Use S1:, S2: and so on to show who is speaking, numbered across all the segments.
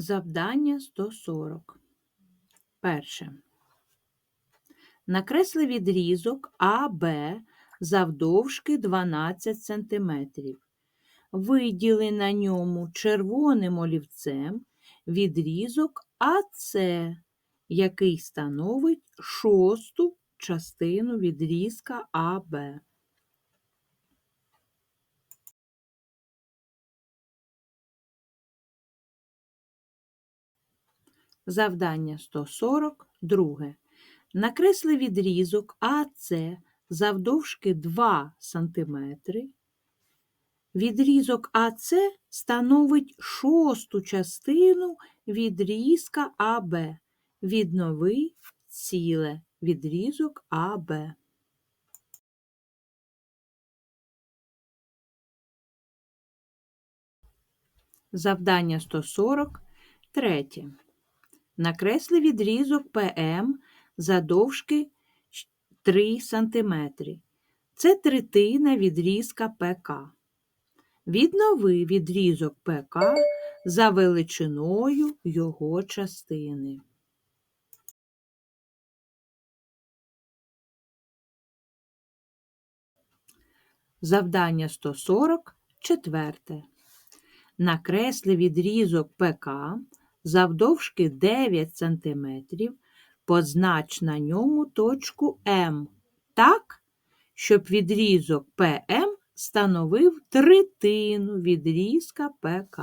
S1: Завдання 140. Перше. Накресли відрізок АБ завдовжки 12 см. Виділи на ньому червоним олівцем відрізок АС, який становить шосту частину відрізка АБ. Завдання 140. Друге. Накресли відрізок АС завдовжки 2 см. Відрізок АС становить шосту частину відрізка АБ. Віднови ціле відрізок АБ. Завдання 140. Накресли відрізок ПМ задовжки 3 см. Це третина відрізка ПК. Віднови відрізок ПК за величиною його частини. Завдання 140. Четверте. Накресли відрізок ПК завдовжки 9 см, познач на ньому точку М так, щоб відрізок ПМ становив третину відрізка ПК.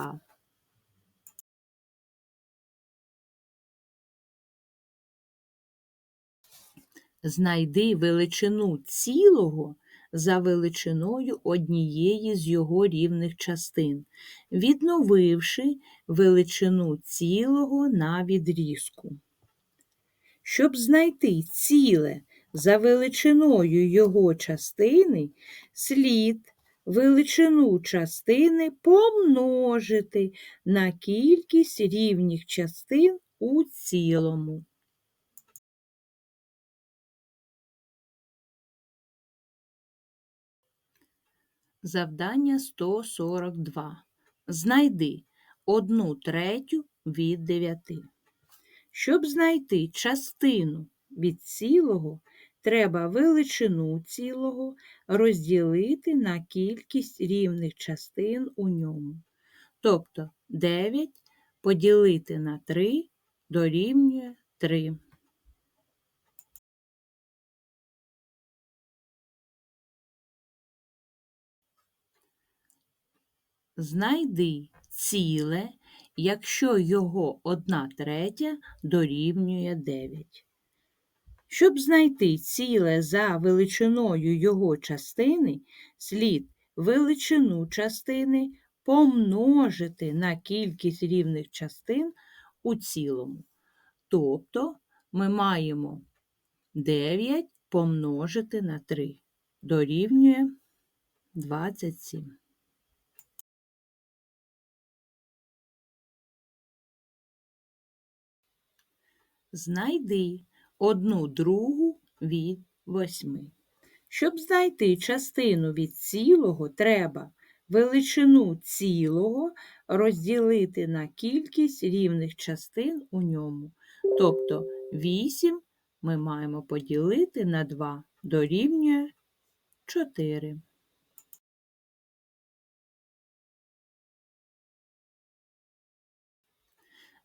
S1: Знайди величину цілого за величиною однієї з його рівних частин, відновивши величину цілого на відрізку. Щоб знайти ціле за величиною його частини, слід величину частини помножити на кількість рівних частин у цілому. Завдання 142. Знайди одну третю від 9. Щоб знайти частину від цілого, треба величину цілого розділити на кількість рівних частин у ньому. Тобто 9 поділити на 3 дорівнює 3. Знайди ціле, якщо його одна третя дорівнює 9. Щоб знайти ціле за величиною його частини, слід величину частини помножити на кількість рівних частин у цілому. Тобто ми маємо 9 помножити на 3 дорівнює 27. Знайди одну другу від восьми. Щоб знайти частину від цілого, треба величину цілого розділити на кількість рівних частин у ньому. Тобто 8 ми маємо поділити на 2 дорівнює 4.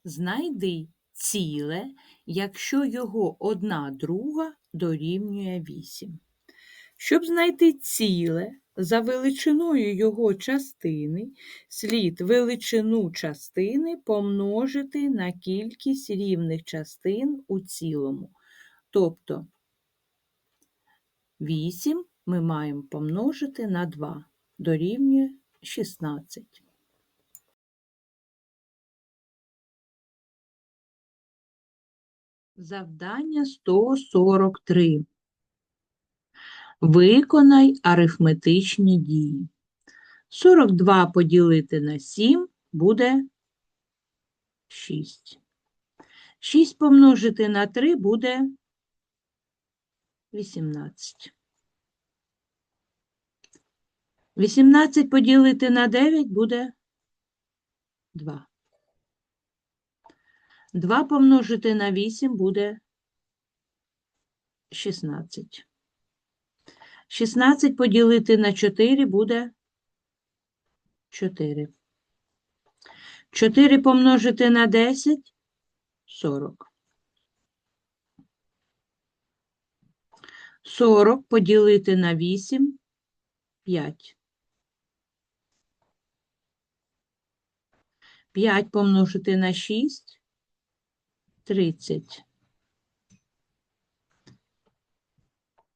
S1: Знайди ціле, якщо його одна друга дорівнює 8. Щоб знайти ціле за величиною його частини, слід величину частини помножити на кількість рівних частин у цілому. Тобто 8 ми маємо помножити на 2 дорівнює 16. Завдання 143. Виконай арифметичні дії. 42 поділити на 7 буде 6. 6 помножити на 3 буде 18. 18 поділити на 9 буде 2. 2 помножити на 8 буде 16. 16 поділити на 4 буде 4. 4 помножити на 10 40. 40 поділити на 8 5. 5 помножити на 6 30.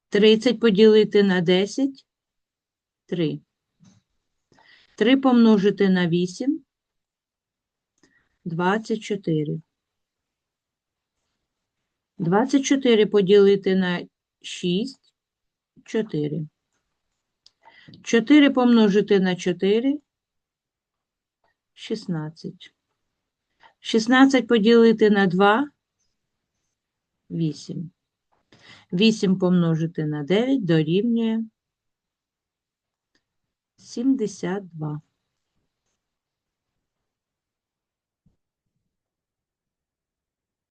S1: 30 поділити на 10 3. 3 помножити на 8 24. 24 поділити на 6 4. 4 помножити на 4 16. 16 поділити на 2 8. 8 помножити на 9 дорівнює 72.